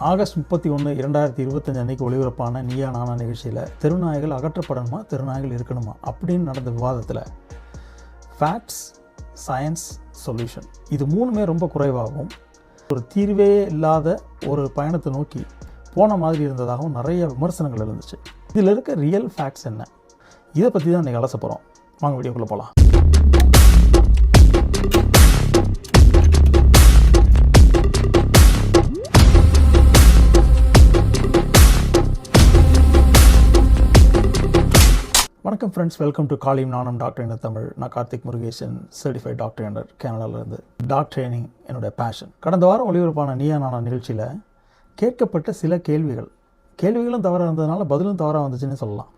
August முப்பத்தி ஒன்று இரண்டாயிரத்தி இருபத்தஞ்சு அன்னைக்கு ஒளிபரப்பான நீயா நானா நிகழ்ச்சியில் தெருநாய்கள் அகற்றப்படணுமா தெருநாய்கள் இருக்கணுமா அப்படின்னு நடந்த விவாதத்தில் ஃபேக்ட்ஸ் சயின்ஸ் சொல்யூஷன் இது மூணுமே ரொம்ப குறைவாகவும் ஒரு தீர்வே இல்லாத ஒரு பயணத்தை நோக்கி போன மாதிரி இருந்ததாகவும் நிறைய விமர்சனங்கள் இருந்துச்சு இதில் இருக்க ரியல் ஃபேக்ட்ஸ் என்ன? இதை பற்றி தான் இன்றைக்கி அலச போகிறோம் வாங்க வீடியோக்குள்ளே போகலாம் வணக்கம் ஃப்ரெண்ட்ஸ் வெல்கம் டு காலிம் நானும் டாக்டர் என்ற தமிழ் நான் கார்த்திக் முருகேசன் சர்டிஃபைட் டாக்டர் என்ற கேனடாவிலிருந்து டாக் ட்ரைனிங் என்னுடைய பேஷன் கடந்த வாரம் ஒளிபரப்பான நீயா நானா நிகழ்ச்சியில் கேட்கப்பட்ட சில கேள்விகள். கேள்விகளும் தவறாக இருந்ததுனால பதிலும் தவறாக வந்துச்சுன்னு சொல்லலாம்.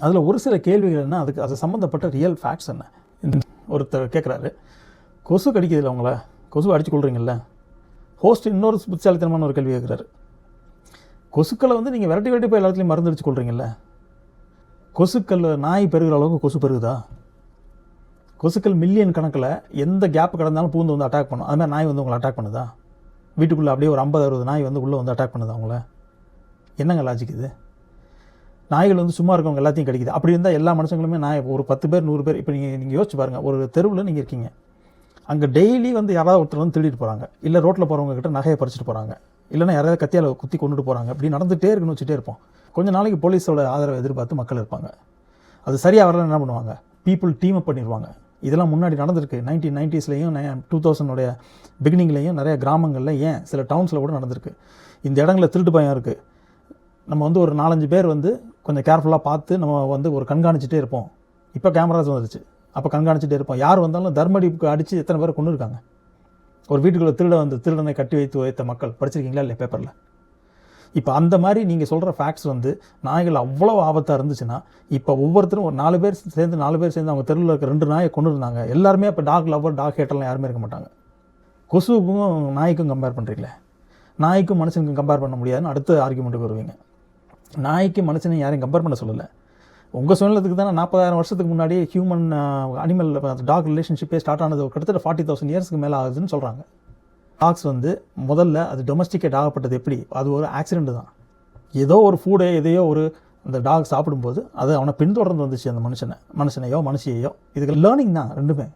அதில் ஒரு சில கேள்விகள் என்ன அதுக்கு அது சம்மந்தப்பட்ட ரியல் ஃபேக்ட்ஸ் என்ன? ஒருத்தர் கேட்குறாரு கொசு கடிக்குதுல்ல உங்களை? கொசு அடிச்சு கொள்றீங்கல்ல ஹோஸ்ட் இன்னொரு புத்திசாலித்தனமான ஒரு கேள்வி கேட்குறாரு கொசுக்களை வந்து நீங்கள் விரட்டி விரட்டி போய் எல்லாத்துலேயும் மருந்து அடிச்சு கொள்றீங்கல்ல கொசுக்கள் நாய் பெருகிற அளவுக்கு கொசு பெருகுதா? கொசுக்கள் மில்லியன் கணக்கில் எந்த கேப் கடந்தாலும் பூந்து வந்து அட்டாக் பண்ணும். அதுமாதிரி நாய் வந்து உங்களை அட்டாக் பண்ணுதா? வீட்டுக்குள்ளே அப்படியே ஒரு ஐம்பது அறுபது நாய் வந்து உள்ளே வந்து அட்டாக் பண்ணுதா உங்களை? என்னங்க லாஜிக் இது? நாய்கள் வந்து சும்மா இருக்கவங்க எல்லாத்தையும் கிடைக்குது. அப்படி இருந்தால் எல்லா மனுஷங்களுமே நாய் ஒரு பத்து பேர் நூறு பேர் இப்போ நீங்கள் நீங்கள் யோசிச்சு பாருங்கள் ஒரு தெருவில் நீங்கள் இருக்கீங்க. அங்கே டெய்லி வந்து யாராவது ஒருத்தர் வந்து திருடிட்டு போகிறாங்க இல்லை ரோட்டில் போகிறவங்க கிட்ட நகையை பறிச்சுட்டு போகிறாங்க இல்லைன்னா யாராவது கத்தியால் குத்தி கொண்டுட்டு போகிறாங்க இப்படி நடந்துகிட்டே இருக்குன்னு வச்சுட்டே இருப்போம். கொஞ்சம் நாளைக்கு போலீஸோட ஆதரவை எதிர்பார்த்து மக்கள் இருப்பாங்க. அது சரியாக வரல என்ன பண்ணுவாங்க? பீப்புள் டீம் அப் பண்ணிடுவாங்க இதெல்லாம் முன்னாடி நடந்திருக்கு. நைன்டீன் நைன்ட்டீஸ்லேயும் டூ தௌசண்டோடைய பிகினிங்லேயும் நிறைய கிராமங்களில் ஏன் சில டவுன்ஸில் கூட நடந்திருக்கு. இந்த இடங்களில் திருட்டு பயம் இருக்குது நம்ம வந்து ஒரு நாலஞ்சு பேர் வந்து கொஞ்சம் கேர்ஃபுல்லாக பார்த்து நம்ம வந்து ஒரு கண்காணிச்சிட்டே இருப்போம். இப்போ கேமராஸ் வந்துருச்சு. அப்போ கண்காணிச்சிட்டே இருப்போம். யார் வந்தாலும் தர்மடிப்புக்கு அடித்து எத்தனை பேர் கொண்டு இருக்காங்க ஒரு வீட்டுக்குள்ளே திருட வந்து திருடனை கட்டி வைத்து வைத்த மக்கள். படிச்சிருக்கீங்களா இல்லை பேப்பரில் இப்போ அந்த மாதிரி நீங்கள் சொல்கிற ஃபேக்ட்ஸ் வந்து நாய்கள் அவ்வளோ ஆபத்தாக இருந்துச்சுன்னா இப்போ ஒவ்வொருத்தரும் ஒரு நாலு பேர் சேர்ந்து நாலு பேர் சேர்ந்து அவங்க தெருவில் இருக்க ரெண்டு நாயை கொண்டு இருந்தாங்க எல்லாருமே இப்போ டாக் லவ்வர் டாக் ஹேட்டர்லாம் யாருமே இருக்க மாட்டாங்க. கொசுவுக்கும் நாய்க்கும் கம்பேர் பண்ணுறீங்களே நாய்க்கும் மனுஷனுக்கும் கம்பேர் பண்ண முடியாதுன்னு அடுத்த ஆர்குமெண்ட்டுக்கு வருவீங்க. நாய்க்கு மனுஷனை யாரையும் கம்பேர் பண்ண சொல்லலை. உங்கள் சூழ்நிலத்துக்கு தானே நாற்பதாயிரம் வருஷத்துக்கு முன்னாடி ஹியூமன் அனிமல் டாக் ரிலேஷன்ஷிப்பே ஸ்டார்ட் ஆனது கிட்டத்தட்ட ஃபார்ட்டி தௌசண்ட் இயர்ஸ்க்கு மேலே ஆகுதுன்னு சொல்கிறாங்க டாக்ஸ் வந்து முதல்ல அது டொமஸ்டிகேட் ஆகப்பட்டது எப்படி? அது ஒரு ஆக்சிடென்ட் தான். ஏதோ ஒரு ஃபூடே எதையோ ஒரு அந்த டாக் சாப்பிடும்போது அது அவனை பின்தொடர்ந்து வந்துச்சு அந்த மனுஷனை மனுஷனையோ மனுஷியையோ. இதுக்கு லேர்னிங் தான் ரெண்டுமே.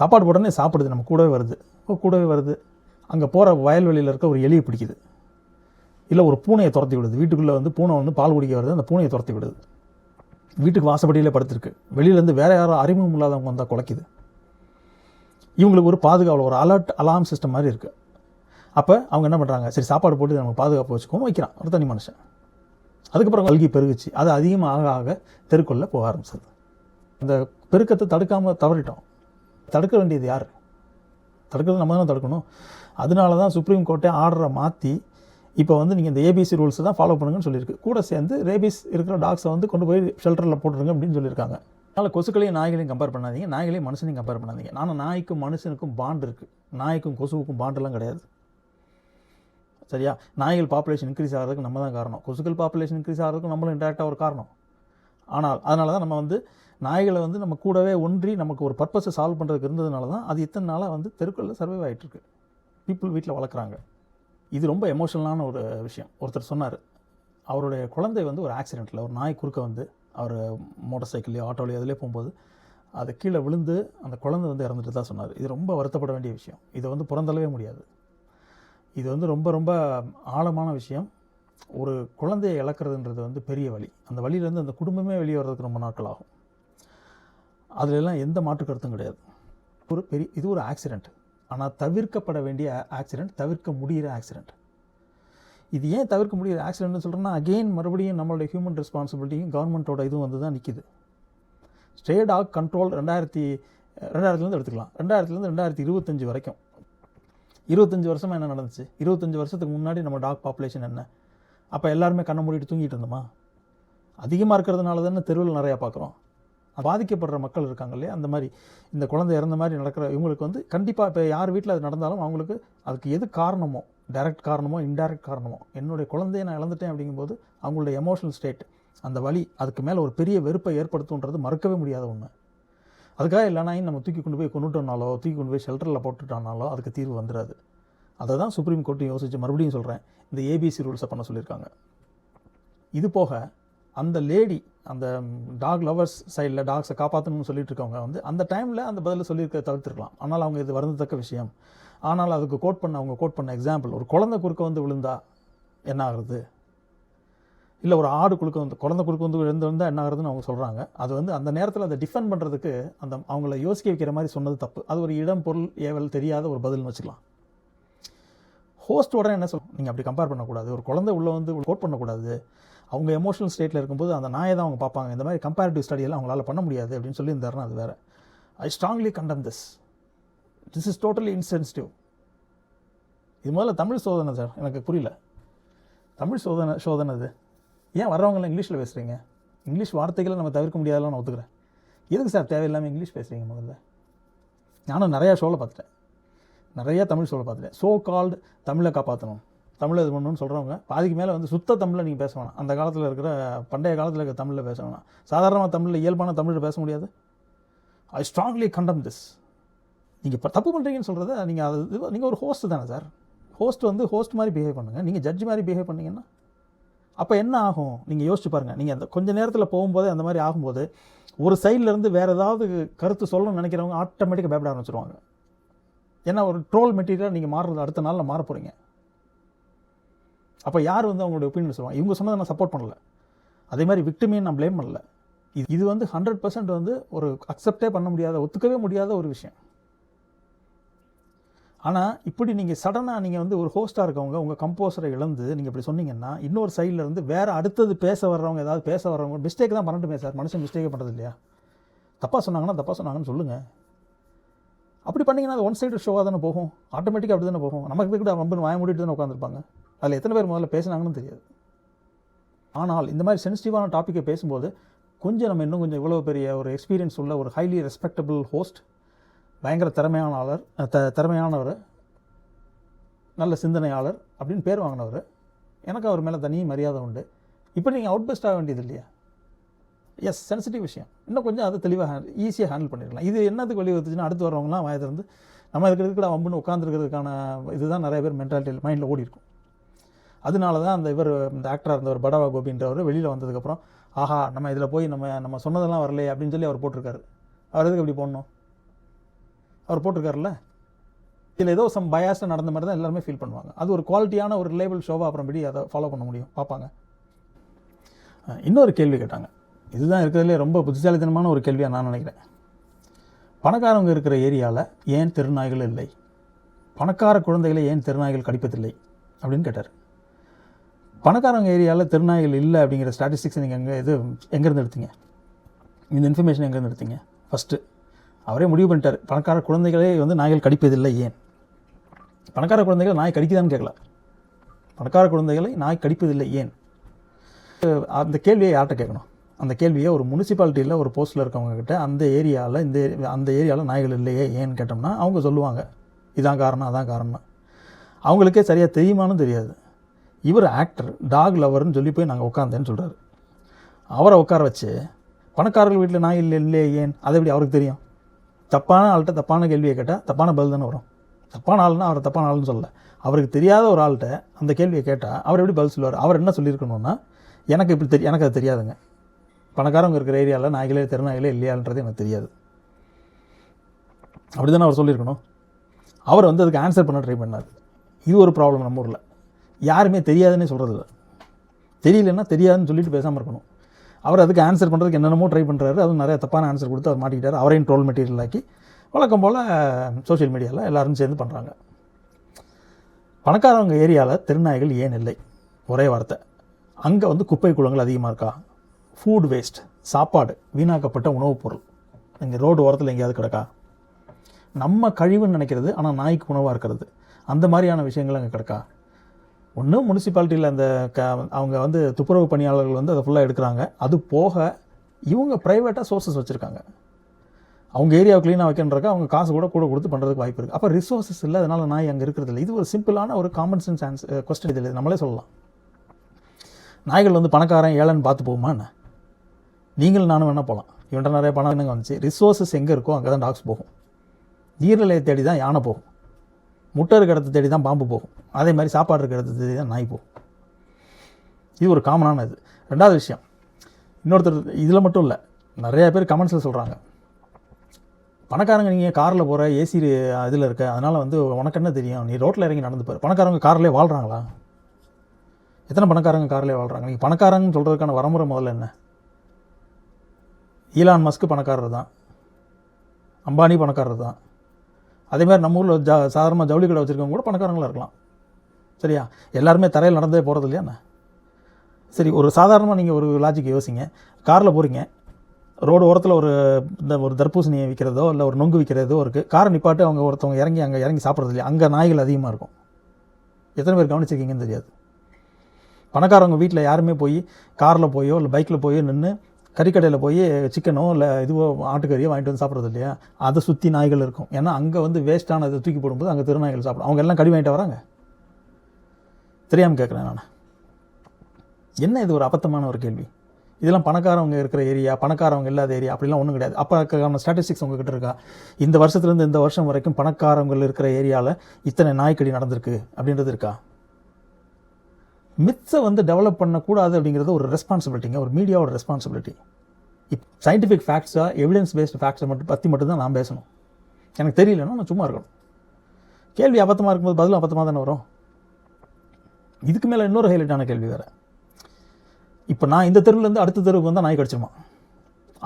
சாப்பாடு உடனே சாப்பிடுது நம்ம கூடவே வருது. ஓ கூடவே வருது. அங்கே போகிற வயல்வெளியில் இருக்க ஒரு எலியை பிடிக்குது. இல்லை ஒரு பூனையை துரத்தி விடுது. வீட்டுக்குள்ளே வந்து பூனை வந்து பால் குடிக்க வருது அந்த பூனையை துரத்தி விடுது. வீட்டுக்கு வாசப்படியில் படுத்திருக்கு. வெளியிலேருந்து வேறு யாரும் அறிமுகம் இல்லாதவங்க வந்தால் குலைக்குது. இவங்களுக்கு ஒரு பாதுகாவல் ஒரு அலர்ட் அலாம் சிஸ்டம் மாதிரி இருக்குது அப்போ அவங்க என்ன பண்ணுறாங்க சரி சாப்பாடு போட்டு நம்ம பாதுகாப்பு வச்சுக்கோம் வைக்கிறான். ஒரு தனி மனுஷன். அதுக்கப்புறம் கல்கி பெருகுச்சு. அது அதிகமாக ஆக ஆக தெருக்குள்ளே போக ஆரம்பிச்சது. அந்த பெருக்கத்தை தடுக்காமல் தவறிட்டோம். தடுக்க வேண்டியது யார்? தடுக்கிறது நம்ம தானே தடுக்கணும். அதனால தான் சுப்ரீம் கோர்ட்டே ஆர்டரை மாற்றி இப்போ வந்து நீங்கள் இந்த ஏபிசி ரூல்ஸ் தான் ஃபாலோ பண்ணுங்கன்னு சொல்லியிருக்கு. கூட சேர்ந்து ரேபிஸ் இருக்கிற டாக்ஸை வந்து கொண்டு போய் ஷெல்டரில் போட்டுருங்க அப்படின்னு சொல்லியிருக்காங்க. அதனால் கொசுக்களையும் நாய்களையும் கம்பேர் பண்ணாதீங்க. நாய்களையும் மனுஷனையும் கம்பேர் பண்ணாதீங்க. ஆனால் நாய்க்கும் மனுஷனுக்கும் பாண்ட் இருக்குது நாய்க்கும் கொசுவுக்கும் பாண்டெல்லாம் கிடையாது. சரியா? நாய்கள் பாப்புலேஷன் இன்க்ரீஸ் ஆகிறதுக்கு நம்ம தான் காரணம். கொசுக்கள் பாப்புலேஷன் இன்க்ரீஸ் ஆகிறதுக்கு நம்மளும் இன்டெரக்டாக ஒரு காரணம். ஆனால் அதனால தான் நம்ம வந்து நாய்களை வந்து நம்ம கூடவே ஒன்றி நமக்கு ஒரு பர்பஸை சால்வ் பண்ணுறதுக்கு இருந்ததுனால தான் அது இத்தனை நாளாக வந்து தெருக்களில் சர்வைவ் ஆகிட்டுருக்கு பீப்புள் வீட்டில் வளர்க்குறாங்க. இது ரொம்ப எமோஷனலான ஒரு விஷயம். ஒருத்தர் சொன்னார் அவருடைய குழந்தை வந்து ஒரு ஆக்சிடெண்ட்டில் ஒரு நாய் குறுக்க வந்து அவர் மோட்டார் சைக்கிள்லேயோ ஆட்டோலையோ அதிலே போகும்போது அது கீழே விழுந்து அந்த குழந்தை வந்து இறந்துட்டு தான் சொன்னார். இது ரொம்ப வருத்தப்பட வேண்டிய விஷயம். இதை வந்து புறந்தளவே முடியாது. இது வந்து ரொம்ப ரொம்ப ஆழமான விஷயம். ஒரு குழந்தையை இழக்கிறதுன்றது வந்து பெரிய வழி அந்த வழியிலேருந்து அந்த குடும்பமே வெளியே வர்றதுக்கு ரொம்ப நாட்கள் ஆகும். அதிலெல்லாம் எந்த மாற்று கருத்தும் கிடையாது. ஒரு பெரிய இது ஒரு ஆக்சிடெண்ட் ஆனால் தவிர்க்கப்பட வேண்டிய ஆக்சிடெண்ட் தவிர்க்க முடிகிற ஆக்சிடெண்ட் இது ஏன் தவிர்க்க முடிகிற ஆக்சிடென்ட்னு சொல்கிறேன்னா அகெயின் மறுபடியும் நம்மளுடைய ஹியூமன் ரெஸ்பான்சிபிலிட்டியும் கவர்மெண்ட்டோட இதுவும் வந்து தான் நிற்கிது ஸ்டே டாக் கண்ட்ரோல் ரெண்டாயிரத்தி ரெண்டாயிரத்துலேருந்து எடுத்துக்கலாம். ரெண்டாயிரத்துலேருந்து ரெண்டாயிரத்தி இருபத்தஞ்சி வரைக்கும். இருபத்தஞ்சி வருஷமாக என்ன நடந்துச்சு? இருபத்தஞ்சி வருஷத்துக்கு முன்னாடி நம்ம டாக் பாப்புலேஷன் என்ன? அப்போ எல்லாருமே கண்ணை மூடிட்டு தூங்கிட்டு இருந்தோமா? அதிகமாக இருக்கிறதுனால தானே தெருவில் நிறையா பார்க்குறோம் பாதிக்கப்படுற மக்கள் இருக்காங்க இல்லையா? அந்த மாதிரி இந்த குழந்தை இறந்த மாதிரி நடக்கிற இவங்களுக்கு வந்து கண்டிப்பாக இப்போ யார் வீட்டில் அது நடந்தாலும் அவங்களுக்கு அதுக்கு எது காரணமோ டைரக்ட் காரணமோ இன்டைரக்ட் காரணமோ என்னுடைய குழந்தையை நான் இழந்துட்டேன் அப்படிங்கும்போது அவங்களுடைய எமோஷனல் ஸ்டேட் அந்த வழி அதுக்கு மேலே ஒரு பெரிய வெறுப்பை ஏற்படுத்துன்றது மறக்கவே முடியாத ஒன்று அதுக்காக இல்லைனாயும் நம்ம தூக்கி கொண்டு போய் கொண்டுட்டோம்னாலோ தூக்கி கொண்டு போய் ஷெல்டரில் போட்டுட்டோம்னாலோ அதுக்கு தீர்வு வந்துடாது அதை தான் சுப்ரீம் கோர்ட்டு யோசித்து மறுபடியும் சொல்கிறேன் இந்த ஏபிசி ரூல்ஸை பண்ண சொல்லியிருக்காங்க. இது போக அந்த லேடி அந்த டாக் லவர்ஸ் சைடில் டாக்ஸை காப்பாற்றணும்னு சொல்லிட்டு இருக்கவங்க வந்து அந்த டைமில் அந்த பதில் சொல்லியிருக்க தவிர்த்துருக்கலாம். ஆனால் அவங்க இது வருந்தத்தக்க விஷயம். ஆனால் அதுக்கு கோட் பண்ண அவங்க கோட் பண்ண எக்ஸாம்பிள் ஒரு குழந்தை குறுக்க வந்து விழுந்தா என்ன ஆகுறது? இல்லை ஒரு ஆடு குறுக்க வந்து குழந்தை குறுக்க வந்து விழுந்து வந்தால் என்ன ஆகுறதுன்னு அவங்க சொல்கிறாங்க அது வந்து அந்த நேரத்தில் அதை டிஃபெண்ட் பண்ணுறதுக்கு அந்த அவங்கள யோசிக்க வைக்கிற மாதிரி சொன்னது தப்பு. அது ஒரு இடம் பொருள் ஏவல் தெரியாத ஒரு பதில்னு வச்சுக்கலாம். ஹோஸ்ட் உடனே என்ன சொல் நீங்கள் அப்படி கம்பேர் பண்ணக்கூடாது. ஒரு குழந்தை உள்ளே வந்து கோட் பண்ணக்கூடாது. அவங்க எமோஷனல் ஸ்டேட்டில் இருக்கும்போது அந்த நாயை தான் அவங்க பார்ப்பாங்க. இந்த மாதிரி கம்பேரிட்டிவ் ஸ்டடியெல்லாம் அவங்களால பண்ண முடியாது அப்படின்னு சொல்லியிருந்தாருன்னா அது வேறு. I strongly condemn this this is totally insensitive இது முதல்ல தமிழ் சோதனை சார் எனக்கு புரியல. தமிழ் சோதனை சோதனை இது ஏன் வர்றவங்களாம் இங்கிலீஷில் பேசுகிறீங்க இங்கிலீஷ் வார்த்தைகளை நம்ம தவிர்க்க முடியாதெல்லாம் நான் ஒத்துக்கிறேன். எதுக்கு சார் தேவையில்லாமல் இங்கிலீஷ் பேசுகிறீங்க முதல்ல? நானும் நிறையா ஷோவில் பார்த்துட்டேன். நிறையா தமிழ் ஷோவில் பார்த்துட்டேன். ஸோ கால்டு தமிழை காப்பாற்றணும் தமிழை இது பண்ணணும்னு சொல்கிறவங்க பாதிக்கு மேலே வந்து சுத்த தமிழில் நீங்கள் பேச வேணாம். அந்த காலத்தில் இருக்கிற பண்டைய காலத்தில் இருக்கிற தமிழில் பேச வேணாம். சாதாரணமாக தமிழில் இயல்பான தமிழில் பேச முடியாது. ஐ ஸ்ட்ராங்லி கண்டம் திஸ் நீங்கள் இப்போ தப்பு பண்ணுறீங்கன்னு சொல்கிறத நீங்கள் அது நீங்கள் ஒரு ஹோஸ்ட் தானே சார் ஹோஸ்ட் வந்து ஹோஸ்ட் மாதிரி பிஹேவ் பண்ணுங்கள் நீங்கள் ஜட்ஜ் மாதிரி பிஹேவ் பண்ணிங்கன்னா அப்போ என்ன ஆகும்? நீங்கள் யோசிச்சு பாருங்கள் நீங்கள் அந்த கொஞ்ச நேரத்தில் போகும்போது அந்த மாதிரி ஆகும்போது ஒரு சைட்லேருந்து வேறு ஏதாவது கருத்து சொல்லணும்னு நினைக்கிறவங்க ஆட்டோமேட்டிக்காக பயப்பட ஆரம்பிச்சிருவாங்க. ஏன்னா ஒரு ட்ரோல் மெட்டீரியல் நீங்கள் மாறுறது அடுத்த நாளில் மாற போகிறீங்க அப்போ யார் வந்து அவங்களுடைய ஒப்பீனியன் சொல்லுவாங்க? இவங்க சொன்னதை நான் சப்போர்ட் பண்ணல. அதே மாதிரி விக்டிமையும் நான் ப்ளேம் பண்ணல. இது இது வந்து ஹண்ட்ரட் பர்சன்ட் வந்து ஒரு அக்செப்டே பண்ண முடியாத ஒத்துக்கவே முடியாத ஒரு விஷயம். ஆனால் இப்படி நீங்கள் சடனாக நீங்கள் வந்து ஒரு ஹோஸ்ட்டாக இருக்கவங்க உங்கள் கம்போசரை இழந்து நீங்கள் இப்படி சொன்னீங்கன்னா இன்னொரு சைடில் இருந்து வேறு அடுத்தது பேச வர்றவங்க ஏதாவது பேச வர்றவங்க மிஸ்டேக் தான் பண்ணட்டுமே சார் மனுஷன் மிஸ்டேக்கே பண்ணுறது இல்லையா? தப்பாக சொன்னாங்கன்னா தப்பாக சொன்னாங்கன்னு சொல்லுங்கள் அப்படி பண்ணிங்கன்னா அது ஒன் சைடு ஷோவாக தானே போகும். ஆட்டோமேட்டிக்காக அப்படி தானே போகும். நமக்கு கூட வம்புன்னு வாய மூடிட்டு தானே உட்காந்துருப்பாங்க அதில் எத்தனை பேர் முதல்ல பேசினாங்கன்னு தெரியாது. ஆனால் இந்த மாதிரி சென்சிட்டிவான டாப்பிக்கை பேசும்போது கொஞ்சம் நம்ம இன்னும் கொஞ்சம் இவ்வளோ பெரிய ஒரு எக்ஸ்பீரியன்ஸ் உள்ள ஒரு ஹைலி ரெஸ்பெக்டபிள் ஹோஸ்ட் பயங்கர திறமையானவர் த திறமையானவர் நல்ல சிந்தனையாளர் அப்படின்னு பேர் வாங்கினவர். எனக்கு அவர் மேலே தனி மரியாதை உண்டு. இப்போ நீங்கள் அவுட் பெஸ்ட் ஆக வேண்டியது இல்லையா? எஸ் சென்சிட்டிவ் விஷயம். இன்னும் கொஞ்சம் அதை தெளிவாக ஈஸியாக ஹேண்டில் பண்ணிடலாம். இது என்னத்துக்கு வழிவகுத்துச்சுன்னா அடுத்து வரவங்களாம் வாயை நம்ம இருக்கிறதுக்கு கூட வம்புன்னு உட்காந்துருக்கிறதுக்கான இதுதான் நிறைய பேர் மென்டாலிட்டியில் மைண்டில் ஓடி இருக்கும் அதனால தான் அந்த இவர் இந்த ஆக்டராக இருந்தவர் படவா கோபின்றவர் வெளியில் வந்ததுக்கப்புறம் ஆஹா நம்ம இதில் போய் நம்ம நம்ம சொன்னதெல்லாம் வரலையே அப்படின்னு சொல்லி அவர் போட்டிருக்காரு. அவர் எதுக்கு இப்படி போடணும்? அவர் போட்டிருக்காருல்ல? இதில் ஏதோ சம் பயாஸாக நடந்த மாதிரி தான் எல்லாருமே ஃபீல் பண்ணுவாங்க. அது ஒரு குவாலிட்டியான ஒரு ரிலேபிள் ஷோவாக அப்புறம்படி அதை ஃபாலோ பண்ண முடியும். பார்ப்பாங்க. இன்னொரு கேள்வி கேட்டாங்க. இதுதான் இருக்கிறதுலே ரொம்ப புத்திசாலித்தனமான ஒரு கேள்வியாக நான் நினைக்கிறேன். பணக்காரவங்க இருக்கிற ஏரியாவில் ஏன் தெருநாய்கள் இல்லை? பணக்கார குழந்தைகளை ஏன் தெருநாய்கள் கடிப்பதில்லை? அப்படின்னு கேட்டார். பணக்காரங்க ஏரியாவில் திருநாய்கள் இல்லை அப்படிங்கிற ஸ்டாட்டிஸ்டிக்ஸ் நீங்கள் எங்கே இது எங்கேருந்து எடுத்தீங்க? இந்த இன்ஃபர்மேஷன் எங்கேருந்து எடுத்தீங்க? ஃபஸ்ட்டு அவரே முடிவு பண்ணிட்டார். பணக்கார குழந்தைகளே வந்து நாய்கள் கடிப்பதில்லை ஏன்? பணக்கார குழந்தைகள் நாய் கடிக்குதான்னு கேட்கல பணக்கார குழந்தைகளை நாய் கடிப்பதில்லை ஏன்? அந்த கேள்வியை யார்கிட்ட கேட்கணும்? அந்த கேள்வியை ஒரு முனிசிபாலிட்டியில் ஒரு போஸ்ட்டில் இருக்கவங்கக்கிட்ட அந்த ஏரியாவில் இந்த அந்த ஏரியாவில் நாய்கள் இல்லையே ஏன்னு கேட்டோம்னா அவங்க சொல்லுவாங்க. இதான் காரணம் அதான் காரணம். அவங்களுக்கே சரியாக தெரியுமான்னு தெரியாது. இவர் ஆக்டர் டாக் லவர்னு சொல்லி போய் நாங்கள் உட்காந்தேன்னு சொல்கிறாரு அவரை உட்கார வச்சு பணக்காரர்கள் வீட்டில் நான் இல்லை இல்லையே ஏன்? அதை எப்படி அவருக்கு தெரியும்? தப்பான ஆள்கிட்ட தப்பான கேள்வியை கேட்டால் தப்பான பதில் தானே வரும். தப்பான ஆள்னா அவர் தப்பான ஆள்னு சொல்லலை. அவருக்கு தெரியாத ஒரு ஆள்கிட்ட அந்த கேள்வியை கேட்டால் அவர் எப்படி பதில் சொல்லுவார்? அவர் என்ன சொல்லியிருக்கணும்னா எனக்கு இப்படி தெரி எனக்கு அது தெரியாதுங்க. பணக்காரவங்க இருக்கிற ஏரியாவில் நாய்களே திருநாய்களே இல்லையான்றது எனக்கு தெரியாது. அப்படி தானே அவர் சொல்லியிருக்கணும்? அவர் வந்து அதுக்கு ஆன்சர் பண்ண ட்ரை பண்ணார். இது ஒரு ப்ராப்ளம் நம்ம ஊரில். யாருமே தெரியாதுன்னே சொல்கிறதில்ல தெரியலன்னா தெரியாதுன்னு சொல்லிட்டு பேசாமல் இருக்கணும். அவர் அதுக்கு ஆன்சர் பண்ணுறதுக்கு என்னென்னமோ ட்ரை பண்ணுறாரு அதுவும் நிறைய தப்பான ஆன்சர் கொடுத்து அவர் மாட்டிக்கிட்டார். அவரையும் ட்ரோல் மெட்டீரியல் ஆக்கி வழக்கம் போல் சோஷியல் மீடியாவில் எல்லோரும் சேர்ந்து பண்ணுறாங்க பணக்காரவங்க ஏரியாவில் திருநாய்கள் ஏன் இல்லை? ஒரே வார்த்தை. அங்கே வந்து குப்பை குளங்கள் அதிகமாக இருக்கா? ஃபுட் வேஸ்ட் சாப்பாடு வீணாக்கப்பட்ட உணவுப் பொருள். இங்கே ரோடு ஓரத்தில் எங்கேயாவது கிடக்கா? நம்ம கழிவுன்னு நினைக்கிறது ஆனால் நாய்க்கு உணவாக இருக்கிறது. அந்த மாதிரியான விஷயங்கள் அங்கே கிடக்கா? ஒன்று முனிசிபாலிட்டியில் அந்த க அவங்க வந்து துப்புரவு பணியாளர்கள் வந்து அதை ஃபுல்லாக எடுக்கிறாங்க. அது போக இவங்க ப்ரைவேட்டாக சோர்ஸஸ் வச்சுருக்காங்க. அவங்க ஏரியாவை க்ளீனாக வைக்கன்றக்க அவங்க காசு கூட கூட கொடுத்து பண்ணுறதுக்கு வாய்ப்பு இருக்குது அப்போ ரிசோர்ஸஸ் இல்லை அதனால் நாய் அங்கே இருக்கிறது இல்லை. இது ஒரு சிம்பிளான ஒரு காமன் சென்ஸ் ஆன்சர் கொஸ்டின் இதில் நம்மளே சொல்லலாம். நாய்கள் வந்து பணக்காரன் ஏழைன்னு பார்த்து போகுமா என்ன? நீங்கள் நானும் வேணால் போகலாம் இவன்ட்ட நிறைய பணம் என்னங்க வந்துச்சு? ரிசோர்ஸஸ் எங்கே இருக்கோ அங்கே தான் டாக்ஸ் போகும். நீர்நிலையை தேடி தான் யானை போகும். முட்டை இருக்கிற இடத்த தேடி தான் பாம்பு போகும். அதே மாதிரி சாப்பாடு இருக்கிற இடத்த தேடி தான் நாய் போகும். இது ஒரு காமனான இது. ரெண்டாவது விஷயம் இன்னொருத்தர் இதில் மட்டும் இல்லை நிறையா பேர் கமெண்ட்ஸில் சொல்கிறாங்க பணக்காரங்க நீங்கள் காரில் போகிற ஏசி இதில் இருக்க அதனால் வந்து உனக்கு என்ன தெரியும்? நீ ரோட்டில் இறங்கி நடந்து போகிற பணக்காரங்க கார்லேயே வாழ்கிறாங்களா எத்தனை பணக்காரங்க கார்லேயே வாழ்கிறாங்க நீங்கள் பணக்காரங்கன்னு சொல்கிறதுக்கான வரமுறை முதல்ல என்ன? ஈலான் மஸ்க்கு பணக்காரர் தான் அம்பானி பணக்காரர் தான் அதேமாதிரி நம்ம ஊரில் ஜா சாதாரணமாக ஜவுளி கடை வச்சுருக்கவங்க கூட பணக்காரங்களாக இருக்கலாம். சரியா? எல்லாருமே தரையில் நடந்தே போகிறது இல்லையாண்ணா சரி ஒரு சாதாரணமாக நீங்கள் ஒரு லாஜிக் யோசிங்க. காரில் போகிறீங்க ரோடு ஓரத்தில் ஒரு இந்த ஒரு தர்பூசணியை விற்கிறதோ இல்லை ஒரு நொங்கு விற்கிறதோ இருக்குது காரை நிப்பாட்டு அவங்க ஒருத்தவங்க இறங்கி அங்கே இறங்கி சாப்பிட்றது இல்லையா? அங்கே நாய்கள் அதிகமாக இருக்கும். எத்தனை பேர் கவனிச்சிருக்கீங்கன்னு தெரியாது. பணக்காரவங்க வீட்டில் யாருமே போய் காரில் போயோ இல்லை பைக்கில் போயோ நின்று கறிக்கடையில் போய் சிக்கனோ இல்லை இதுவோ ஆட்டுக்கறியோ வாங்கிட்டு வந்து சாப்பிட்றது இல்லையா? அதை சுற்றி நாய்கள் இருக்கும். ஏன்னா அங்கே வந்து வேஸ்ட்டானதை தூக்கி போடும்போது அங்கே திருநாய்கள் சாப்பிடும். அவங்க எல்லாம் கடி வாங்கிட்டு வராங்க? தெரியாமல் கேட்குறேன் நான். என்ன இது ஒரு அபத்தமான ஒரு கேள்வி? இதெல்லாம் பணக்காரவங்க இருக்கிற ஏரியா பணக்காரவங்க இல்லாத ஏரியா அப்படிலாம் ஒன்றும் கிடையாது. அப்போ அதுக்கான ஸ்டாட்டிஸ்டிக்ஸ் உங்ககிட்ட இருக்கா? இந்த வருஷத்துலேருந்து இந்த வருஷம் வரைக்கும் பணக்காரவங்க இருக்கிற ஏரியாவில் இத்தனை நாய்க்கடி நடந்திருக்கு அப்படின்றது இருக்கா? மித்ஸை வந்து டெவலப் பண்ணக்கூடாது அப்படிங்கிறது ஒரு ரெஸ்பான்சிபிலிட்டிங்க ஒரு மீடியாவோட ரெஸ்பான்சிபிலிட்டி இப் சயின்டிஃபிக் ஃபேக்ட்ஸாக எவிடன்ஸ் பேஸ்டு ஃபேக்ட்ஸை மட்டும் பற்றி மட்டும் தான் நான் பேசணும். எனக்கு தெரியலன்னா நான் சும்மா இருக்கணும். கேள்வி அபத்தமாக இருக்கும்போது பதிலும் அபத்தமாக தானே வரும். இதுக்கு மேலே இன்னொரு ஹைலைட்டான கேள்வி வேறு. இப்போ நான் இந்த தெருவுலேருந்து அடுத்த தெருவுக்கு வந்தால் நாய் கடிச்சிருமா?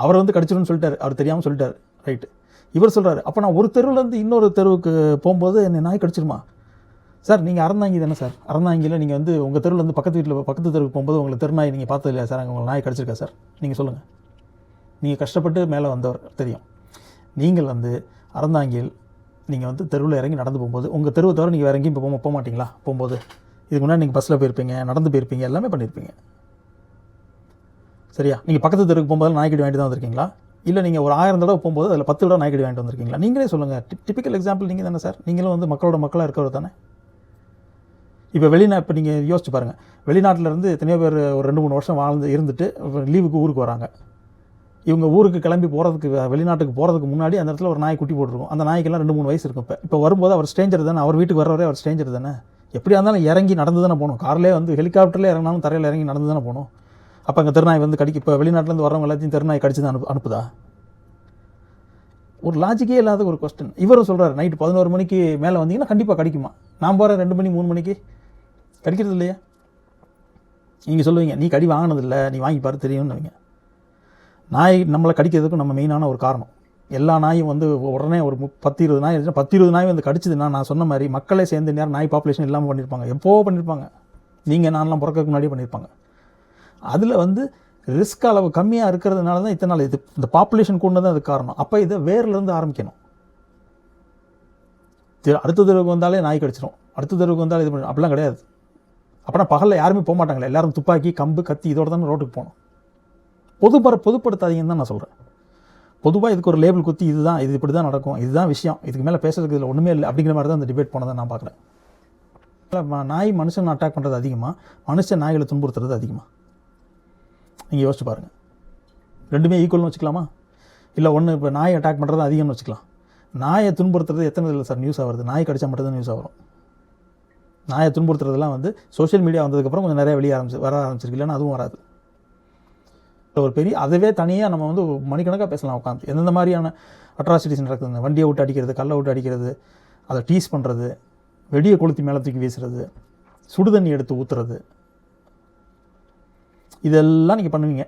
அவர் வந்து கடிச்சிரும்னு சொல்லிட்டார். அவர் தெரியாமல் சொல்லிட்டாரு. ரைட்டு இவர் சொல்கிறாரு அப்போ நான் ஒரு தெருவுலேருந்து இன்னொரு தெருவுக்கு போகும்போது என்னை நாய் கடிச்சிருமா? சார் நீங்கள் அறந்தாங்கி தானே சார்? அறந்தாங்கியில் நீங்கள் வந்து உங்கள் தெருவில் வந்து பக்கத்து வீட்டில் பக்கத்து தெருவுக்கு போகும்போது உங்களுக்கு தெருநாய் நீங்கள் பார்த்தது இல்லையா சார்? அங்கே உங்கள் நாய் கிடச்சிருக்கா சார்? நீங்கள் சொல்லுங்கள் நீங்கள் கஷ்டப்பட்டு மேலே வந்தவர் தெரியும். நீங்கள் வந்து அறந்தாங்கியில் நீங்கள் வந்து தெருவில் இறங்கி நடந்து போகும்போது உங்கள் தெருவை தவிர நீங்கள் வேறு எங்கேயும் போக போக மாட்டீங்களா? போகும்போது. இதுக்கு முன்னாடி நீங்கள் பஸ்ஸில் போயிருப்பீங்க நடந்து போயிருப்பீங்க எல்லாமே பண்ணியிருப்பீங்க. சரியா? நீங்கள் பக்கத்து தெருவுக்கு போகும்போது நாய்க்கடி வாங்கிட்டு தான் வந்திருக்கீங்களா? இல்லை நீங்கள் ஒரு ஆயிரம் தடவை போகும்போது அதில் பத்து தடவை நாய்க்கடி வாங்கிட்டு வந்திருக்கீங்களா? நீங்களே சொல்லுங்கள் டிப்பிக்கல் எக்ஸாம்பிள் நீங்கள் தானே சார்? நீங்களும் வந்து மக்களோட மக்களாக இருக்கிறவர் தானே? இப்போ வெளிநா இப்போ நீங்கள் யோசிச்சு பாருங்கள் வெளிநாட்டிலேருந்து எத்தனையோ பேர் ஒரு ரெண்டு மூணு வருஷம் வாழ்ந்து இருந்துட்டு லீவுக்கு ஊருக்கு வராங்க. இவங்க ஊருக்கு கிளம்பி போகிறதுக்கு வெளிநாட்டுக்கு போகிறதுக்கு முன்னாடி அந்த இடத்துல ஒரு நாய் குட்டி போட்டிருக்கும். அந்த நாய்க்கெல்லாம் ரெண்டு மூணு வயசு இருக்கும் இப்போ. இப்போ வரும்போது அவர் ஸ்ட்ரேஞ்சர் தானே? அவர் வீட்டுக்கு வர்றவரே அவர் ஸ்ட்ரேஞ்சர் தானே? எப்படியா இருந்தாலும் இறங்கி நடந்து தானே போகணும். கார்லேயே வந்து ஹெலிகாப்டர்லேயே இறங்கினாலும் தரையில் இறங்கி நடந்து தானே போகணும். அப்போ அங்கே திருநாய் வந்து கடிக்கு இப்போ வெளிநாட்டிலேருந்து வரவங்க எல்லாத்தையும் திருநாய் கடிச்சு தான் அனுப்பு அனுப்புதா? ஒரு லாஜிக்கே இல்லாத ஒரு கொஸ்டின் இவரும் சொல்கிறார் நைட்டு பதினோரு மணிக்கு மேலே வந்தீங்கன்னா கண்டிப்பாக கடிக்குமா? நான் போகிறேன் ரெண்டு மணி மூணு மணிக்கு. கடிக்கிறது இல்லையா? நீங்கள் சொல்லுவீங்க நீ கடி வாங்கினதில்லை நீ வாங்கி பாரு தெரியும்னுவீங்க. நாய் நம்மளை கடிக்கிறதுக்கும் நம்ம மெயினான ஒரு காரணம். எல்லா நாயும் வந்து உடனே ஒரு பத்து இருபது நாய் இருந்துச்சுன்னா பத்து இருபது நாய் வந்து கடிச்சதுன்னா நான் சொன்ன மாதிரி மக்களே சேர்ந்து நேரம் நாய் பாப்புலேஷன் இல்லாமல் பண்ணியிருப்பாங்க எப்போ பண்ணியிருப்பாங்க நீங்கள் நான்லாம் பிறக்கறதுக்கு முன்னாடியே பண்ணியிருப்பாங்க அதில் வந்து ரிஸ்க் அளவு கம்மியாக இருக்கிறதுனால தான் இத்தனை நாள் இது. இந்த பாப்புலேஷன் கொண்டு தான் அது காரணம். அப்போ இதை வேர்லேருந்து ஆரம்பிக்கணும். அடுத்த தடவைக்கு வந்தாலே நாய் கடிச்சிடும் அடுத்த தடவைக்கு வந்தாலே இது பண்ணும் அப்படிலாம் கிடையாது. அப்போனா பகலில் யாருமே போக மாட்டாங்களே. எல்லாரும் துப்பாக்கி கம்பு கத்தி இதோட தான் ரோட்டுக்கு போகணும். பொதுப்பர பொதுப்படுத்தாதீங்கன்னு தான் நான் சொல்கிறேன் பொதுவாக இதுக்கு ஒரு லேபிள் குத்தி இதுதான் இது இப்படி தான் நடக்கும் இதுதான் விஷயம். இதுக்கு மேலே பேசுறதுக்கு இதில் ஒன்றுமே இல்லை அப்படிங்கிற மாதிரி தான் அந்த டிபேட் போனதை நான் பார்க்குறேன். நாய் மனுஷன் அட்டாக் பண்ணுறது அதிகமாக மனுஷன் நாய்களை துன்புறுத்துறது அதிகமாக நீங்கள் யோசிச்சு பாருங்கள் ரெண்டுமே ஈக்குவல்னு வச்சுக்கலாமா? இல்லை ஒன்று இப்போ நாய் அட்டாக் பண்ணுறது அதிகம்னு வச்சுக்கலாம். நாயை துன்புறுத்துறது எத்தனை இதில் சார் நியூஸாக வருது? நாய் கடிச்சா மட்டும்தான் நியூஸாக வரும். நாயை துன்புறுத்துறதுலாம் வந்து சோஷியல் மீடியா வந்ததுக்கப்புறம் கொஞ்சம் நிறைய வெளியே ஆரம்பிச்சு வர ஆரம்பிச்சிருக்கு. இல்லைன்னா அதுவும் வராது. ஒரு பெரிய அதுவே தனியாக நம்ம வந்து மணிக்கணக்காக பேசலாம் உட்காந்து எந்தெந்த மாதிரியான அட்ராசிட்டிஸ் நடக்குது? வண்டியை விட்டு அடிக்கிறது கல்லை விட்டு அடிக்கிறது அதை டீஸ் பண்ணுறது வெடியை கொளுத்தி மேலே தூக்கி வீசுறது சுடுதண்ணி எடுத்து ஊற்றுறது இதெல்லாம் நீங்கள் பண்ணுவீங்க.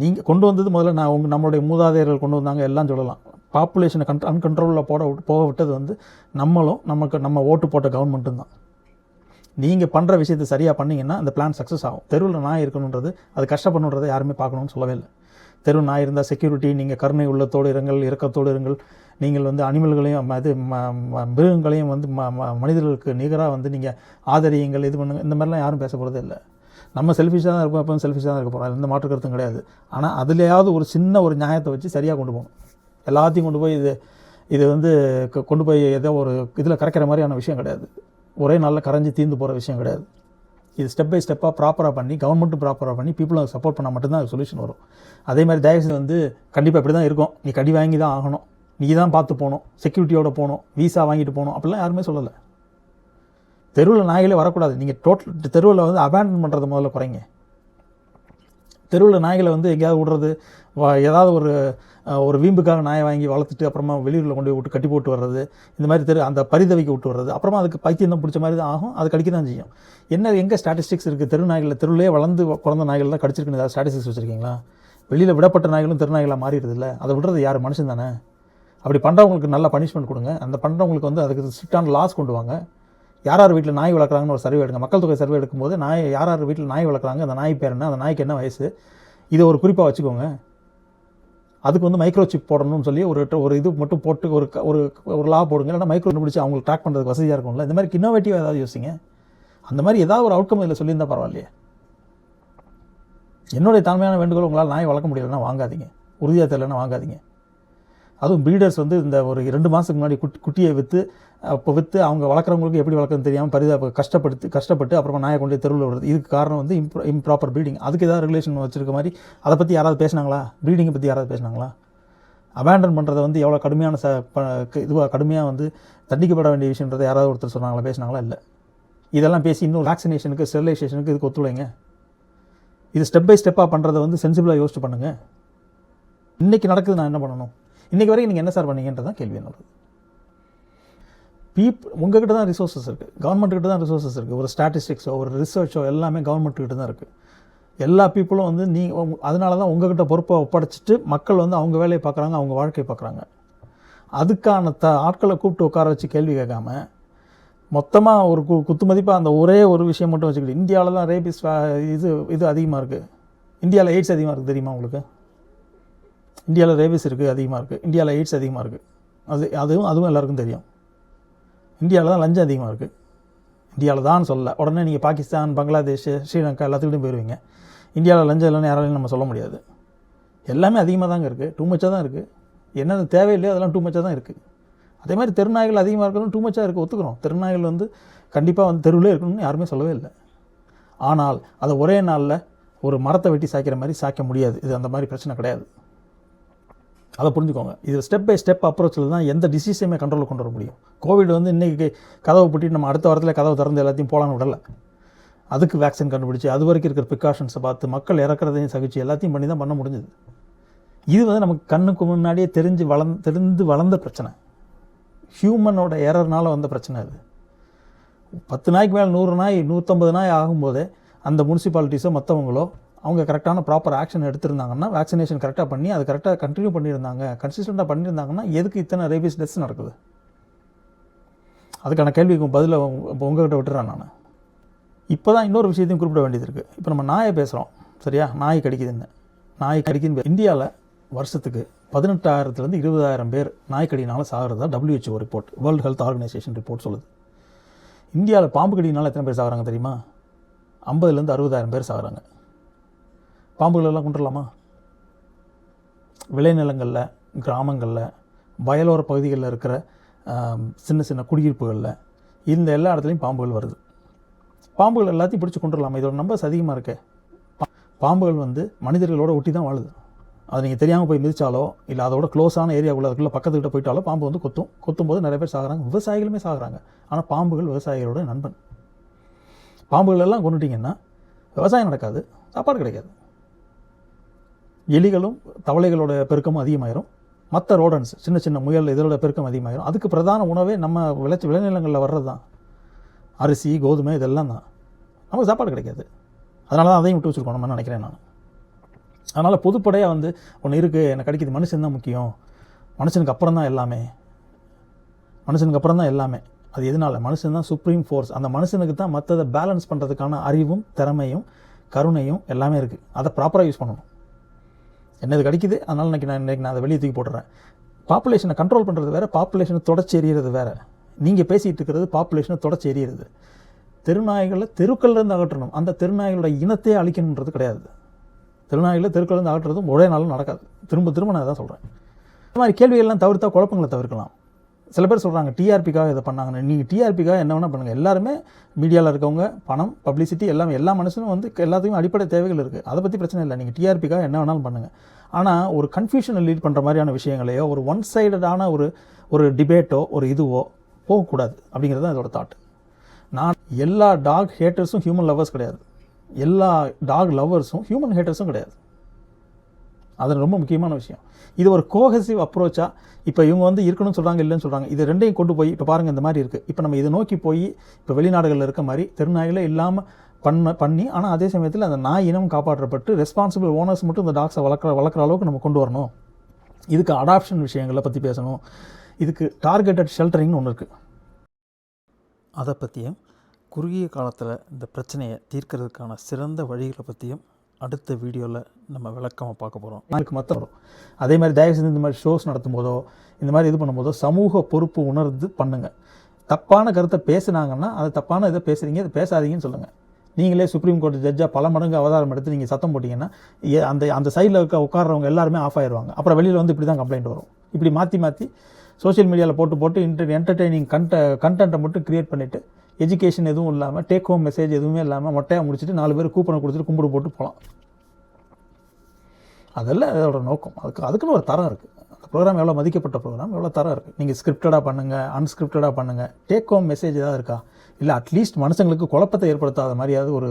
நீங்கள் கொண்டு வந்தது முதல்ல நான் உங்கள் நம்மளுடைய மூதாதையர்கள் கொண்டு வந்தாங்க எல்லாம் சொல்லலாம். பாப்புலேஷனை கண்ட் அன்கண்ட்ரோலில் போட போக விட்டது வந்து நம்மளும் நமக்கு நம்ம ஓட்டு போட்ட கவர்மெண்ட்டும் தான். நீங்கள் பண்ணுற விஷயத்தை சரியாக பண்ணிங்கன்னா அந்த பிளான் சக்ஸஸ் ஆகும். தெருவில் நாய் இருக்கணுன்றது அது கஷ்டப்படணுன்றதை யாருமே பார்க்கணும்னு சொல்லவே இல்லை. தெரு நாய் இருந்தால் செக்யூரிட்டி நீங்கள் கருணை உள்ளத்தோடு இருங்கள் இறக்கத்தோடு இருங்கள். நீங்கள் வந்து அனிமல்களையும் ம- இது ம- ம- மிருகங்களையும் வந்து ம- ம- மனிதர்களுக்கு நிகராக வந்து நீங்கள் ஆதரியுங்கள் இது பண்ணுங்கள் இந்த மாதிரிலாம் யாரும் பேச போகிறதே இல்லை. நம்ம செல்ஃபிஷாக தான் இருப்போம் எப்போ செல்ஃபிஷாக தான் இருக்க போகிறோம் எந்த மாற்று கருத்தும் கிடையாது. ஆனால் அதுலேயாவது ஒரு சின்ன ஒரு நியாயத்தை வச்சு சரியாக கொண்டு போகணும். எல்லாத்தையும் கொண்டு போய் இது இது வந்து கொண்டு போய் ஏதோ ஒரு இதில் கரைக்கிற மாதிரியான விஷயம் கிடையாது. ஒரே நாளில் கரைஞ்சி தீர்ந்து போகிற விஷயம் கிடையாது. இது ஸ்டெப் பை ஸ்டெப்பாக ப்ராப்பராக பண்ணி கவர்மெண்ட்டும் ப்ராப்பராக பண்ணி பீப்புளும் சப்போர்ட் பண்ணால் மட்டும்தான் அது சொல்யூஷன் வரும். அதே மாதிரி தயவுசெய்து வந்து கண்டிப்பாக இப்படி தான் இருக்கும். நீ கடி வாங்கி தான் ஆகணும். நீ தான் பார்த்து போகணும். செக்யூரிட்டியோட போகணும். வீசா வாங்கிட்டு போகணும். அப்படிலாம் யாருமே சொல்லலை. தெருவில் நாய்களே வரக்கூடாது. நீங்கள் டோட்டல் தெருவில் வந்து அபேண்டன் பண்ணுறது முதல்ல குறைங்க. தெருவில் நாய்களை வந்து எங்கேயாவது விடுறது ஏதாவது ஒரு ஒரு வீம்புக்காக நாயை வாங்கி வளர்த்துட்டு அப்புறமா வெளியூரில் கொண்டு போய் விட்டு கட்டி போட்டு வர்றது இந்த மாதிரி தெரு அந்த பரிதவிக்க விட்டு வர்றது அப்புறமா அதுக்கு பைத்தியம் தான் பிடிச்ச மாதிரி தான் ஆகும் அது கடிக்க தான் செய்யும். என்ன எங்கே ஸ்டாட்டிஸ்டிக்ஸ் இருக்குது தெரு நாய்களில் தெருவிலே வளர்ந்து பிறந்த நாய்கள் தான் கடிச்சிருக்குன்னு ஏதாவது ஸ்டாட்டிஸ்டிக்ஸ் வச்சுருக்கீங்களா? வெளியில் விடப்பட்ட நாய்களும் தெருநாய்களாக மாறிடுது இல்லை? அதை விடுறது யார்? மனுஷன் தானே. அப்படி பண்ணுறவங்களுக்கு நல்ல பனிஷ்மெண்ட் கொடுங்க. அந்த பண்ணுறவங்களுக்கு வந்து அதுக்கு ஸ்ட்ரிக்டான லாஸ் கொண்டு வாங்க. யார் யார் வீட்டில் நாய் வளர்க்குறாங்கன்னு ஒரு சர்வே எடுங்க. மக்கள் தொகை சர்வே எடுக்கும்போது நாய் யார் யார் வீட்டில் நாய் வளர்க்குறாங்க அந்த நாய் பேர் என்ன அந்த நாய்க்கு என்ன வயசு இதை ஒரு குறிப்பாக வச்சுக்கோங்க. அதுக்கு வந்து மைக்ரோ சிப் போடணும்னு சொல்லி ஒரு ஒரு இது மட்டும் போட்டு ஒரு க- ஒரு ஒரு லா போடுங்க. இல்லைன்னா மைக்ரோ பிடிச்சி அவங்களுக்கு ட்ராக் பண்ணுறதுக்கு வசதியாக இருக்கும்ல. இந்த மாதிரி இன்னோவேட்டிவ் ஏதாவது யோசிங்க. அந்த மாதிரி ஏதாவது ஒரு அவுட்கம் இதில் சொல்லியிருந்தா பரவாயில்லையே. என்னுடைய தன்மையான வேண்டுகோள் உங்களால் நாய் வளர்க்க முடியலன்னா வாங்காதீங்க. உறுதியாக தெரியலன்னா வாங்காதீங்க. அதுவும் ப்ரீடர்ஸ் வந்து இந்த ஒரு ரெண்டு மாதத்துக்கு முன்னாடி குட்டி குட்டியை விற்று அப்போ விற்று அவங்க வளர்க்குறவங்களுக்கு எப்படி வளர்க்குறதுன்னு தெரியாமல் பரிதா கஷ்டப்படுத்தி கஷ்டப்பட்டு அப்புறமா நாயை கொண்டு தெருவில் விடுறது. இதுக்கு காரணம் வந்து இம்ப்ரோ இம்ப்ராப்பர் ப்ரீடிங் அதுக்கு ஏதாவது ரிலேஷன் வச்சிருக்க மாதிரி அதை பற்றி யாராவது பேசினாங்களா? ப்ரீடிங்கை பற்றி யாராவது பேசினாங்களா? அபேண்டன் பண்ணுறதை வந்து எவ்வளோ கடுமையான ச இதுவாக கடுமையாக வந்து தண்டிக்கப்பட வேண்டிய விஷயன்றதை யாராவது ஒருத்தர் சொன்னாங்களா பேசினாங்களா? இல்லை. இதெல்லாம் பேசி இன்னும் வேக்சினேஷனுக்கு ஸ்டெரிலைசேஷனுக்கு இதுக்கு ஒத்துழைங்க இது ஸ்டெப் பை ஸ்டெப்பாக பண்ணுறதை வந்து சென்சிபிளாக யோசிச்சு பண்ணுங்கள் இன்றைக்கி நடக்குது நான் என்ன பண்ணணும்? இன்றைக்கி வரைக்கும் நீங்கள் என்ன சார் பண்ணீங்கன்றது தான் கேள்வி என்னது பீப் உங்ககிட்ட தான் ரிசோர்ஸஸ் இருக்குது கவர்மெண்ட்டுக்கிட்ட தான் ரிசோர்ஸஸ் இருக்குது ஒரு ஸ்டாட்டிஸ்டிக்ஸோ ஒரு ரிசர்ச்சோ எல்லாமே கவர்மெண்ட்டுக்கிட்ட தான் இருக்குது எல்லா பீப்புளும் வந்து நீ அதனால தான் உங்ககிட்ட பொறுப்பை ஒப்படைச்சிட்டு மக்கள் வந்து அவங்க வேலையை பார்க்குறாங்க அவங்க வாழ்க்கையை பார்க்குறாங்க. அதுக்கான த ஆட்களை கூப்பிட்டு உட்கார வச்சு கேள்வி கேட்காம மொத்தமாக ஒரு கு குத்து மதிப்பாக அந்த ஒரே ஒரு விஷயம் மட்டும் வச்சுக்கிட்டு இந்தியாவில் தான் ரேபிஸ் இது இது அதிகமாக இருக்குது இந்தியாவில் எய்ட்ஸ் அதிகமாக இருக்குது தெரியுமா உங்களுக்கு? இந்தியாவில் ரேபிஸ் இருக்குது அதிகமாக இருக்குது இந்தியாவில் எய்ட்ஸ் அதிகமாக இருக்குது அது அதுவும் அதுவும் எல்லாருக்கும் தெரியும். இந்தியாவில் தான் லஞ்சம் அதிகமாக இருக்குது இந்தியாவில் தான் சொல்ல உடனே நீங்கள் பாகிஸ்தான் பங்களாதேஷ் ஸ்ரீலங்கா எல்லாத்துக்கிட்டையும் போயிடுவீங்க இந்தியாவில் லஞ்சம் இல்லைன்னு யாராலையும் நம்ம சொல்ல முடியாது. எல்லாமே அதிகமாக தாங்க இருக்குது டூ மச்சாக தான் இருக்குது என்னென்ன தேவையில்லையோ அதெல்லாம் டூ மச்சாக தான் இருக்குது அதே மாதிரி தெருநாய்கள் அதிகமாக இருக்கணும் டூ மச்சாக இருக்குது ஒத்துக்கிறோம். தெருநாய்கள் வந்து கண்டிப்பாக வந்து தெருவிலே இருக்கணும்னு யாருமே சொல்லவே இல்லை. ஆனால் அதை ஒரே நாளில் ஒரு மரத்தை வெட்டி சாய்க்கிற மாதிரி சாய்க்க முடியாது. இது அந்த மாதிரி பிரச்சனை கிடையாது. அதை புரிஞ்சுக்கோங்க. இது ஸ்டெப் பை ஸ்டெப் அப்ரோச்சில் தான் எந்த டிசீஸையுமே கண்ட்ரோலில் கொண்டு வர முடியும். கோவிட் வந்து இன்றைக்கி கதவை பூட்டி நம்ம அடுத்த வாரத்தில் கதவை திறந்து எல்லாத்தையும் போகலான்னு விடலை. அதுக்கு வேக்சின் கண்டுபிடிச்சி அது வரைக்கும் இருக்கிற ப்ரிகாஷன்ஸை பார்த்து மக்கள் இறக்குறதையும் சகிச்சு எல்லாத்தையும் பண்ணி தான் பண்ண முடிஞ்சது. இது வந்து நமக்கு கண்ணுக்கு முன்னாடியே தெரிஞ்சு வளர்ந்து தெரிந்து வளர்ந்த பிரச்சனை. ஹியூமனோட எரர்னால் வந்த பிரச்சனை அது. பத்து நாய்க்கு மேலே நூறு நாய் நூற்றம்பது நாய் ஆகும்போதே அந்த முனிசிபாலிட்டிஸோ மற்றவங்களோ அவங்க கரெக்டான ப்ராப்பர் ஆக்ஷன் எடுத்திருந்தாங்கன்னா வேக்சினேஷன் கரெக்டாக பண்ணி அது கரெக்டாக கண்டினியூ பண்ணியிருந்தாங்க. கன்சிஸ்டண்ட்டாக பண்ணியிருந்தாங்கன்னா எதுக்கு இத்தனை ரேபிஸ் டெத்ஸ் நடக்குது? அதுக்கான கேள்விக்கு பதிலை இப்போ உங்ககிட்ட விட்டுறேன் நான். இப்போ தான் இன்னொரு விஷயத்தையும் குறிப்பிட வேண்டியது இருக்குது இப்போ நம்ம நாயை பேசுகிறோம் சரியா? நாய் கடிக்குதுன்னு. நாய் கடிக்குதுன்னு இந்தியாவில் வருஷத்துக்கு பதினெட்டாயிரத்துலேருந்து இருபதாயிரம் பேர் நாய்க்கடினால் சாகிறதா WHO report world health organisation report சொல்லுது. இந்தியாவில் பாம்பு கடினால் எத்தனை பேர் சாகிறாங்க தெரியுமா? ஐம்பதுலேருந்து அறுபதாயிரம் பேர் சாகிறாங்க. பாம்புகளெல்லாம் கொண்டுடலாமா விளைநிலங்களில் கிராமங்களில் வயலோர பகுதிகளில் இருக்கிற சின்ன சின்ன குடியிருப்புகளில் இந்த எல்லா இடத்துலையும் பாம்புகள் வருது. பாம்புகள் எல்லாத்தையும் பிடிச்சி கொண்டுடலாமா இதோட நம்பர்ஸ் அதிகமாக இருக்கே. பாம்புகள் வந்து மனிதர்களோட ஒட்டி தான் வாழுது. அது நீங்கள் தெரியாமல் போய் மிதிச்சாலோ இல்லை அதோட க்ளோஸான ஏரியாக்குள்ள அதுக்குள்ளே பக்கத்துக்கிட்ட போயிட்டாலோ பாம்பு வந்து கொத்தும். கொத்தும் போது நிறைய பேர் சாகுறாங்க. விவசாயிகளுமே சாகுறாங்க. ஆனால் பாம்புகள் விவசாயிகளோட நண்பன். பாம்புகள் எல்லாம் கொண்டுட்டிங்கன்னா விவசாயம் நடக்காது. சாப்பாடு கிடைக்காது. எலிகளும் தவளைகளோட பெருக்கமும் அதிகமாயிரும். மற்ற ரோடன்ஸ் சின்ன சின்ன முயல் இதோட பெருக்கம் அதிகமாயிரும். அதுக்கு பிரதான உணவே நம்ம விளைச்சி விளைநிலங்களில் வர்றது தான். அரிசி கோதுமை இதெல்லாம் தான். நமக்கு சாப்பாடு கிடைக்காது. அதனால தான் அதையும் விட்டு வச்சுருக்கோம் நம்ம நினைக்கிறேன் நான். அதனால் பொதுப்படையாக வந்து ஒன்று இருக்குது எனக்கு கிடைக்கிது மனுஷன் தான் முக்கியம். மனுஷனுக்கு அப்புறம் தான் எல்லாமே. மனுஷனுக்கு அப்புறம் தான் எல்லாமே. அது எதனால? மனுஷன் தான் சுப்ரீம் ஃபோர்ஸ் அந்த மனுஷனுக்கு தான் மற்றதை பேலன்ஸ் பண்ணுறதுக்கான அறிவும் திறமையும் கருணையும் எல்லாமே இருக்குது அதை ப்ராப்பராக யூஸ் பண்ணணும். என்னது கிடைக்குது? அதனால் இன்னைக்கு நான் இன்னைக்கு நான் அதை வெளியே தூக்கி போட்டுறேன். பாப்புலேஷனை கண்ட்ரோல் பண்ணுறது வேறு பாப்புலேஷனை தொடச்சி எறிகிறது வேறு. நீங்கள் பேசிகிட்டு இருக்கிறது பாப்புலேஷனை தொடச்சி எறிகிறது தெருநாய்களை தெருக்கள்லேருந்து அகற்றணும். அந்த தெருநாய்களோட இனத்தையே அழிக்கணுன்றது கிடையாது. தெருநாய்களை தெருக்கள்ல இருந்து அகற்றுறதும் ஒரே நாளும் நடக்காது. திரும்ப திரும்ப நான் தான் சொல்கிறேன் இந்த மாதிரி கேள்விகள்லாம் தவிர்த்தா குழப்பங்களை தவிர்க்கலாம். சில பேர் சொல்கிறாங்க டிஆர்பிக்காக இதை பண்ணாங்கன்னு. நீங்கள் டிஆர்பிக்காக என்ன வேணால் பண்ணுங்கள் எல்லாருமே மீடியாவில் இருக்கவங்க பணம் பப்ளிசிட்டி எல்லாமே எல்லா மனுஷனும் வந்து எல்லாத்துக்கும் அடிப்படை தேவைகள் இருக்குது அதை பற்றி பிரச்சனை இல்லை. நீங்கள் டிஆர்பிக்காக என்ன வேணாலும் பண்ணுங்கள் ஆனால் ஒரு கன்ஃபியூஷனை லீட் பண்ணுற மாதிரியான விஷயங்களையோ ஒரு ஒன் சைடடான ஒரு ஒரு டிபேட்டோ ஒரு இதுவோ போகக்கூடாது அப்படிங்கிறது தான் இதோட தாட் நான் எல்லா டாக் ஹேட்டர்ஸும் ஹியூமன் லவர்ஸ் கிடையாது. எல்லா டாக் லவ்வர்ஸும் ஹியூமன் ஹேட்டர்ஸும் கிடையாது. அது ரொம்ப முக்கியமான விஷயம். இது ஒரு கோஹசிவ் அப்ரோச்சாக இப்போ இவங்க வந்து இருக்கணும்னு சொல்கிறாங்க இல்லைன்னு சொல்கிறாங்க இது ரெண்டையும் கொண்டு போய் இப்போ பாருங்கள் இந்த மாதிரி இருக்குது இப்போ நம்ம இதை நோக்கி போய் இப்போ வெளிநாடுகளில் இருக்க மாதிரி தெருநாயில இல்லாமல் பண்ண பண்ணி ஆனால் அதே சமயத்தில் அந்த நாய் இனம் காப்பாற்றப்பட்டு ரெஸ்பான்சிபிள் ஓனர்ஸ் மட்டும் இந்த டாக்ஸை வளர்க்குற வளர்க்குற அளவுக்கு நம்ம கொண்டு வரணும். இதுக்கு அடாப்ஷன் விஷயங்களை பற்றி பேசணும். இதுக்கு டார்கெட்டட் ஷெல்டரிங்னு ஒன்று இருக்குது அதை பற்றியும் குறுகிய காலத்தில் இந்த பிரச்சனையை தீர்க்கிறதுக்கான சிறந்த வழிகளை பற்றியும் அடுத்த வீடியோவில் நம்ம விளக்கமாக பார்க்க போகிறோம் எனக்கு மற்ற வரும். அதே மாதிரி தயவு செஞ்சு இந்த மாதிரி ஷோஸ் நடத்தும் போதோ இந்த மாதிரி இது பண்ணும்போதோ சமூக பொறுப்பு உணர்ந்து பண்ணுங்கள் தப்பான கருத்தை பேசுனாங்கன்னா அது தப்பான இதை பேசுகிறீங்க இதை பேசாதீங்கன்னு சொல்லுங்கள் நீங்களே சுப்ரீம் கோர்ட் ஜட்ஜாக பல மடங்கு அவதாரம் எடுத்து நீங்கள் சத்தம் போட்டிங்கன்னா ஏ- அந்த அந்த சைடில் இருக்க உட்கார்றவங்க எல்லாருமே ஆஃப் ஆயிடுவாங்க அப்புறம் வெளியில் வந்து இப்படி தான் கம்ப்ளைண்ட் வரும். இப்படி மாற்றி மாற்றி சோஷியல் மீடியாவில் போட்டு போட்டு இன்டர் என்டர்டெய்னிங் கண்ட கண்டென்ட்டை மட்டும் க்ரியேட் பண்ணிவிட்டு எஜுகேஷன் எதுவும் இல்லாமல் டேக் ஹோம் மெசேஜ் எதுவுமே இல்லாமல் மொட்டையாக முடிச்சுட்டு நாலு பேர் கூப்பனை கொடுத்துட்டு கும்பிடு போட்டு போகலாம் அதெல்லாம் அதோட நோக்கம். அதுக்கு அதுக்குன்னு ஒரு தரம் இருக்குது அந்த ப்ரோக்ராம் எவ்வளோ மதிக்கப்பட்ட ப்ரோக்ராம் எவ்வளோ தரம் இருக்குது நீங்கள் ஸ்கிரிப்டடாக பண்ணுங்கள் அன்ஸ்கிரிப்டடாக பண்ணுங்கள் டேக் ஹோம் மெசேஜ் ஏதாவது இருக்கா? இல்லை அட்லீஸ்ட் மனுஷங்களுக்கு குழப்பத்தை ஏற்படுத்தாத மாதிரியாவது ஒரு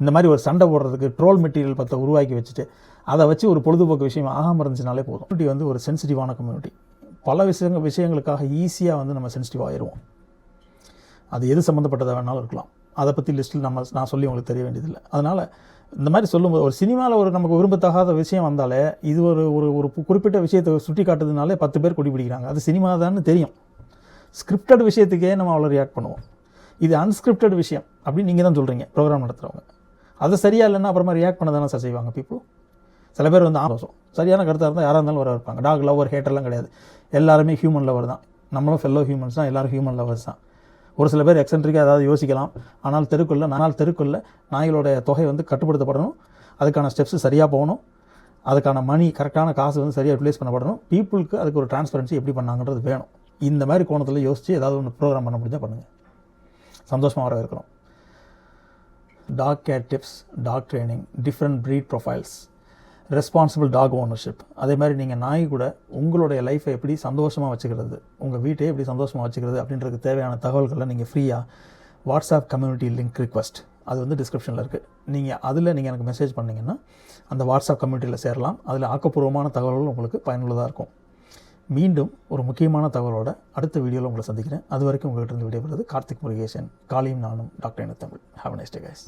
இந்த மாதிரி ஒரு சண்டை போடுறதுக்கு ட்ரோல் மெட்டீரியல் பற்ற உருவாக்கி வச்சுட்டு அதை வச்சு ஒரு பொழுதுபோக்கு விஷயம் ஆகாமல் இருந்துச்சுனாலே போதும். கம்யூனிட்டி வந்து ஒரு சென்சிட்டிவான கம்யூனிட்டி பல விஷயங்கள் விஷயங்களுக்காக ஈஸியாக வந்து நம்ம சென்சிட்டிவ் ஆயிடுவோம் அது எது சம்மந்தப்பட்டதாக வேணாலும் இருக்கலாம். அதை பற்றி லிஸ்ட்டில் நம்ம நான் சொல்லி உங்களுக்கு தெரிய வேண்டியதில்லை. அதனால் இந்த மாதிரி சொல்லும்போது ஒரு சினிமாவில் ஒரு நமக்கு விரும்பத்தகாத விஷயம் வந்தாலே இது ஒரு ஒரு ஒரு குறிப்பிட்ட விஷயத்தை சுட்டி காட்டுறதுனாலே பத்து பேர் குடி பிடிக்கிறாங்க. அது சினிமா தான்னு தெரியும். ஸ்கிரிப்டட் விஷயத்துக்கே நம்ம அவ்வளோ ரியாக்ட் பண்ணுவோம். இது அன்ஸ்கிரிப்டட் விஷயம் அப்படின்னு நீங்கள் தான் சொல்கிறீங்க ப்ரோக்ராம் நடத்துகிறவங்க அது சரியாக இல்லைன்னா அப்புறமா ரியாக்ட் பண்ண தானே சார் செய்வாங்க பீப்புள் சில பேர் வந்து ஆலோசம் சரியான கருத்தாக இருந்தால் யாராக இருந்தாலும் வர இருப்பாங்க. டாக் லவர் ஹேட்டர்லாம் கிடையாது. எல்லாருமே ஹியூமன் லவர் தான். நம்மளும் ஃபெல்லோ ஹியூமன்ஸ் தான். எல்லாரும் ஹியூமன் லவர்ஸ் தான். ஒரு சில பேர் எக்ஸென்ட்ரிக்காக ஏதாவது யோசிக்கலாம். ஆனால் தெருக்குள்ள ஆனால் தெருக்குள்ள நாய்களோட தொகை வந்து கட்டுப்படுத்தப்படணும். அதுக்கான ஸ்டெப்ஸ் சரியாக போகணும். அதுக்கான மணி கரெக்டான காசு வந்து சரியாக ரிலீஸ் பண்ணப்படணும். பீப்புளுக்கு அதுக்கு ஒரு டிரான்ஸ்பரன்சி எப்படி பண்ணாங்கன்றது வேணும். இந்த மாதிரி கோணத்தில் யோசித்து ஏதாவது ஒன்று ப்ரோக்ராம் பண்ண முடிஞ்சால் பண்ணுங்கள் சந்தோஷமாக வர இருக்கிறோம் dog care tips dog training different breed profiles responsible dog ownership அதே மாதிரி நீங்கள் நாய் கூட உங்களுடைய லைஃப்பை எப்படி சந்தோஷமாக வச்சுக்கிறது உங்கள் வீட்டையே எப்படி சந்தோஷமாக வச்சுக்கிறது அப்படின்றதுக்கு தேவையான தகவல்களை நீங்கள் ஃப்ரீயாக வாட்ஸ்அப் கம்யூனிட்டி லிங்க் ரிக்வஸ்ட் அது வந்து டிஸ்கிரிப்ஷனில் இருக்குது நீங்கள் அதில் நீங்கள் எனக்கு மெசேஜ் பண்ணிங்கன்னா அந்த வாட்ஸ்அப் கம்யூனிட்டியில் சேரலாம். அதில் ஆக்கப்பூர்வமான தகவல்கள் உங்களுக்கு பயனுள்ளதாக இருக்கும். மீண்டும் ஒரு முக்கியமான தகவலோட அடுத்த வீடியோவில் உங்களை சந்திக்கிறேன். அது வரைக்கும் உங்கள்கிட்ட இருந்து விடைபெறுவது கார்த்திக் முருகேசன். காளியும் நானும் டாக்டர் தமிழ் ஹாவ் நெஸ்ட் கைஸ்